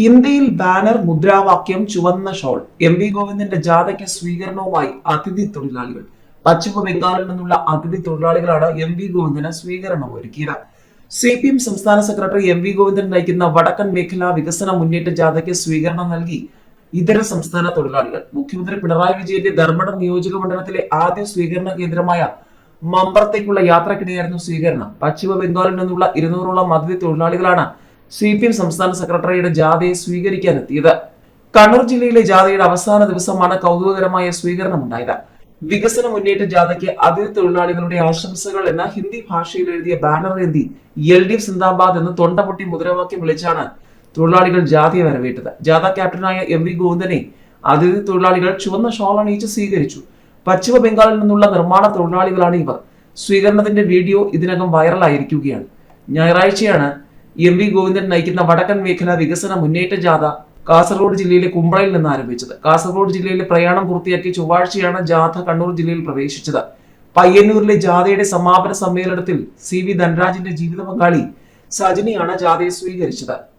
ഹിന്ദിയിൽ ബാനർ മുദ്രാവാക്യം ചുവന്ന ഷോൾ എം വി ഗോവിന്ദന്റെ ജാഥയ്ക്ക് സ്വീകരണവുമായി അതിഥി തൊഴിലാളികൾ. പശ്ചിമ ബംഗാളിൽ നിന്നുള്ള അതിഥി തൊഴിലാളികളാണ് എം വി ഗോവിന്ദന് സ്വീകരണം ഒരുക്കിയത്. സി പി എം സംസ്ഥാന സെക്രട്ടറി എം വി ഗോവിന്ദൻ നയിക്കുന്ന വടക്കൻ മേഖലാ വികസന മുന്നേറ്റ ജാഥയ്ക്ക് സ്വീകരണം നൽകി ഇതര സംസ്ഥാന തൊഴിലാളികൾ. മുഖ്യമന്ത്രി പിണറായി വിജയന്റെ ധർമ്മടം നിയോജക മണ്ഡലത്തിലെ ആദ്യ സ്വീകരണ കേന്ദ്രമായ മമ്പറത്തേക്കുള്ള യാത്രക്കിടെയായിരുന്നു സ്വീകരണം. പശ്ചിമ ബംഗാളിൽ നിന്നുള്ള ഇരുന്നൂറോളം അതിഥി തൊഴിലാളികളാണ് സി പി എം സംസ്ഥാന സെക്രട്ടറിയുടെ ജാഥയെ സ്വീകരിക്കാനെത്തിയത്. കണ്ണൂർ ജില്ലയിലെ ജാഥയുടെ അവസാന ദിവസമാണ് കൗതുകകരമായ സ്വീകരണം ഉണ്ടായത് വികസന മുന്നേറ്റ ജാഥയ്ക്ക് അതിഥി തൊഴിലാളികളുടെ ആശംസകൾ എന്ന ഹിന്ദി ഭാഷയിൽ എഴുതിയ ബാനർ ഏന്തി എൽ ഡി എഫ് സിന്ദാബാദ് എന്ന് തൊണ്ടപൊട്ടി മുദ്രാവാക്യം വിളിച്ചാണ് തൊഴിലാളികൾ ജാഥയെ വരവേറ്റത്. ജാഥ ക്യാപ്റ്റനായ എം വി ഗോവിന്ദനെ അതിഥി തൊഴിലാളികൾ ചുവന്ന ഷോൾ അണിയിച്ച് സ്വീകരിച്ചു. പശ്ചിമ ബംഗാളിൽ നിന്നുള്ള നിർമ്മാണ തൊഴിലാളികളാണ് ഇവർ. സ്വീകരണത്തിന്റെ വീഡിയോ ഇതിനകം വൈറലായിരിക്കുകയാണ്. ഞായറാഴ്ചയാണ് എം വി ഗോവിന്ദൻ നയിക്കുന്ന വടക്കൻ മേഖല വികസന മുന്നേറ്റ ജാഥ കാസർഗോഡ് ജില്ലയിലെ കുമ്പളയിൽ നിന്ന് ആരംഭിച്ചത്. കാസർഗോഡ് ജില്ലയിലെ പ്രയാണം പൂർത്തിയാക്കി ചൊവ്വാഴ്ചയാണ് ജാഥ കണ്ണൂർ ജില്ലയിൽ പ്രവേശിച്ചത്. പയ്യന്നൂരിലെ ജാഥയുടെ സമാപന സമ്മേളനത്തിൽ സി വി ധനരാജിന്റെ ജീവിത പങ്കാളി സജിനിയാണ് ജാഥയെ സ്വീകരിച്ചത്.